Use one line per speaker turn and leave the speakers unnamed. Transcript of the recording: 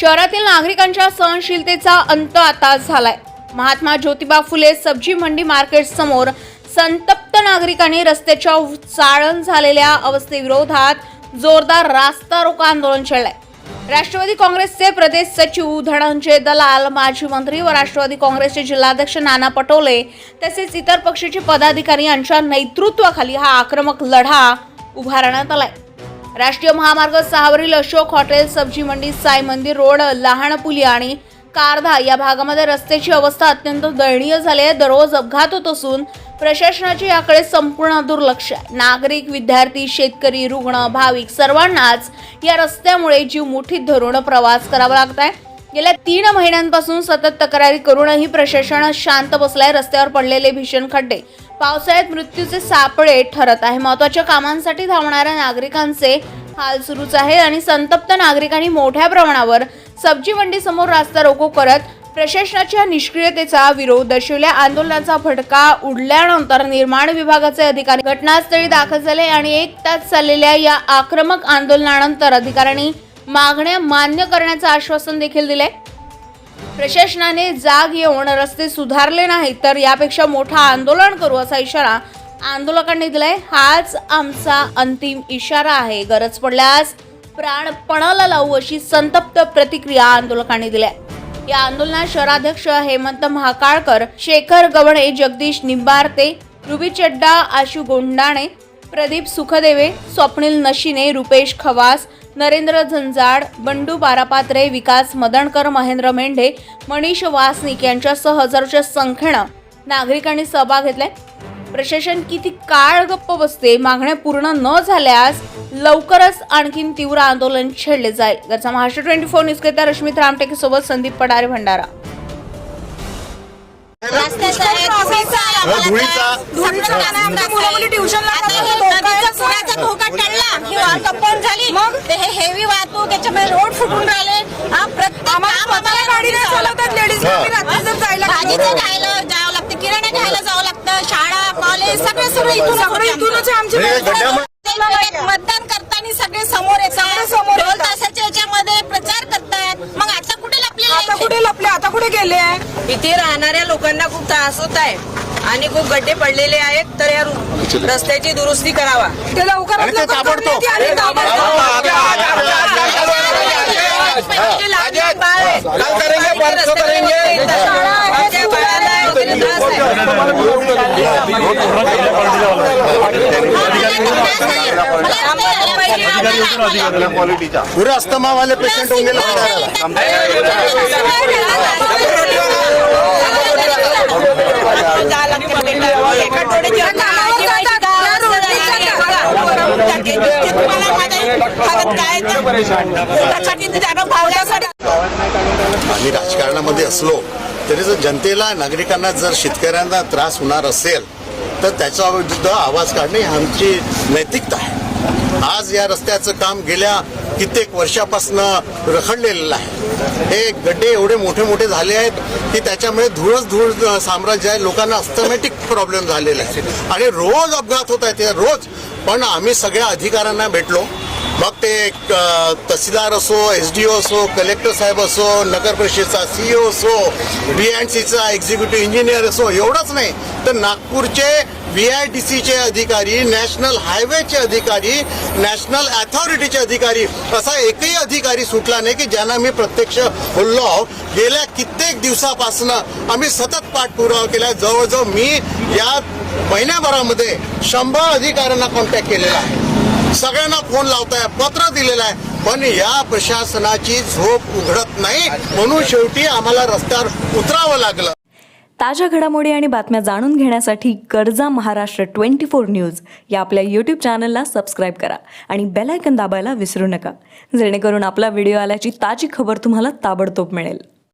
शहरातील नागरिकांच्या सहनशीलतेचा अंत आता झालाय. महात्मा ज्योतिबा फुले सब्जी मंडी मार्केट समोर संतप्त नागरिकांनी रस्त्याच्या चाळण झालेल्या अवस्थेविरोधात जोरदार रास्ता रोको आंदोलन छेडलंय. राष्ट्रवादी काँग्रेसचे प्रदेश सचिव धनंजय दलाल माजी मंत्री व राष्ट्रवादी काँग्रेसचे जिल्हाध्यक्ष नाना पटोले तसेच इतर पक्षाचे पदाधिकारी यांच्या नेतृत्वाखाली हा आक्रमक लढा उभारण्यात आलाय. राष्ट्रीय महामार्ग सहावरील अशोक हॉटेल सब्जी मंडी साई मंदिर रोड लहानपुली आणि कारधा या भागामध्ये रस्त्याची अवस्था अत्यंत दयनीय झाली आहे. दररोज अपघात होत असून प्रशासनाचे याकडे संपूर्ण दुर्लक्ष आहे. नागरिक विद्यार्थी शेतकरी रुग्ण भाविक सर्वांनाच या रस्त्यामुळे जीव मुठीत धरून प्रवास करावा लागत आहे. गेल्या तीन महिन्यांपासून सतत तक्रारी करूनही प्रशासन शांत बसलाय. रस्त्यावर पडलेले भीषण खड्डे पावसाळ्यात मृत्यूचे सापळे ठरत आहे. महत्त्वाच्या कामांसाठी धावणाऱ्या नागरिकांचे हाल सुरूच आहे आणि संतप्त नागरिकांनी मोठ्या प्रमाणावर सब्जी मंडी समोर रास्ता रोको करत प्रशासनाच्या निष्क्रियतेचा विरोध दर्शवल्या आंदोलनाचा फटका उडल्यानंतर निर्माण विभागाचे अधिकारी घटनास्थळी दाखल झाले आणि एक तास चाललेल्या या आक्रमक आंदोलनानंतर अधिकाऱ्यांनी मागण्या मान्य करण्याचं आश्वासन देखील दिले प्रशासनाने जाग येऊन रस्ते सुधारले नाहीत तर यापेक्षा मोठा आंदोलन करू असा इशारा आंदोलकांनी दिलाय. हाच आमचा अंतिम इशारा आहे. गरज पडल्यास प्राण पणाला लावू अशी संतप्त प्रतिक्रिया आंदोलकांनी दिल्या. या आंदोलनात शहराध्यक्ष हेमंत महाकाळकर शेखर गवणे जगदीश निंबारते रुबी चड्डा आशू गोंडाणे प्रदीप सुखदेवे स्वप्नील नशिने रुपेश खवास नरेंद्र झंजाड बंडू बारापात्रे विकास मदणकर महेंद्र मेंढे मनीष वासनिक यांच्यासह हजारोच्या संख्येनं नागरिकांनी सहभाग घेतलाय प्रशासन किती काळ गप्प बसते मागण्या पूर्ण न झाल्यास लवकरच आणखीन तीव्र आंदोलन छेडले जाईल. याचा महाराष्ट्र ट्वेंटी फोर न्यूजकरिता रश्मित रामटेके सोबत संदीप पडारे भंडारा.
कंपाऊंड झाली? मग? ते हे हेवी वाहतूक त्याच्यामुळे रोड फुटून राहिले. भाजीचं घ्यायला जावं लागतं किराणा घ्यायला जावं लागतं शाळा कॉलेज सगळे सगळं इथून
इथूनच आमचे.
हे
मतदान करताना सगळे समोर येतात.
समोर
दोन. तासाच्या याच्यामध्ये प्रचार करतायत मग आता कुठे लपलेले
आता? कुठे लपले? आता कुठे गेले? आहे
इथे राहणाऱ्या लोकांना खूप त्रास होत आहे आणि खूप गड्डे पडलेले आहेत तर या रु- रस्त्याची दुरुस्ती करावा
ते लवकरात लवकर
ताबडतोब.
करण्यात यावी, ताबडतोब.
म्हणजे लहान बाळ आहे.
करेंगे, परसों करेंगे.
आमच्या बाळाला वगैरे त्रास आहे.
पूरे अस्थमा वाले पेशंट होंगे आम्ही राजकारणामध्ये असलो तरी जर जनतेला नागरिकांना जर शेतकऱ्यांना त्रास होणार असेल तर त्याच्या विरुद्ध आवाज काढणे ही आमची नैतिकता आहे आज या रस्त्याचं काम गेल्या कित्येक वर्षापासून रखडलेलं आहे. हे गड्डे एवढे मोठे मोठे झाले आहेत की त्याच्यामुळे धूळच धूळ साम्राज्य आहे. लोकांना अस्थमॅटिक प्रॉब्लेम झालेला आहे. आणि रोज अपघात होत आहेत रोज. पण आम्ही सगळ्या अधिकाऱ्यांना भेटलो. मग ते तहसीलदार असो एस डी ओ असो कलेक्टर साहेब असो नगर परिषदेचा सीईओ असो बी अँड सीचा एक्झिक्युटिव्ह इंजिनियर असो एवढंच नाही. तर नागपूरचे व्ही आय डी सीचे अधिकारी नॅशनल हायवेचे अधिकारी नॅशनल अथॉरिटीचे अधिकारी असा एकही अधिकारी सुटला नाही की ज्यांना मी प्रत्यक्ष बोललो आहोत गेल्या कित्येक दिवसापासून आम्ही सतत पाठपुरावा केला जवळजवळ मी या महिन्याभरामध्ये शंभर अधिकाऱ्यांना कॉन्टॅक्ट केलेला आहे. सगळ्यांना फोन लावताय पत्र दिलेलं आहे. पण या प्रशासनाची झोप उघडत नाही. म्हणून शेवटी आम्हाला रस्त्यावर उतरावं लागलं.
ताज्या घडामोडी आणि बातम्या जाणून घेण्यासाठी गरजा महाराष्ट्र ट्वेंटी फोर न्यूज या आपल्या यूट्यूब चॅनलला सबस्क्राईब करा आणि बेल आयकन दाबायला विसरू नका. जेणेकरून आपला व्हिडिओ आल्याची ताजी खबर तुम्हाला ताबडतोब मिळेल.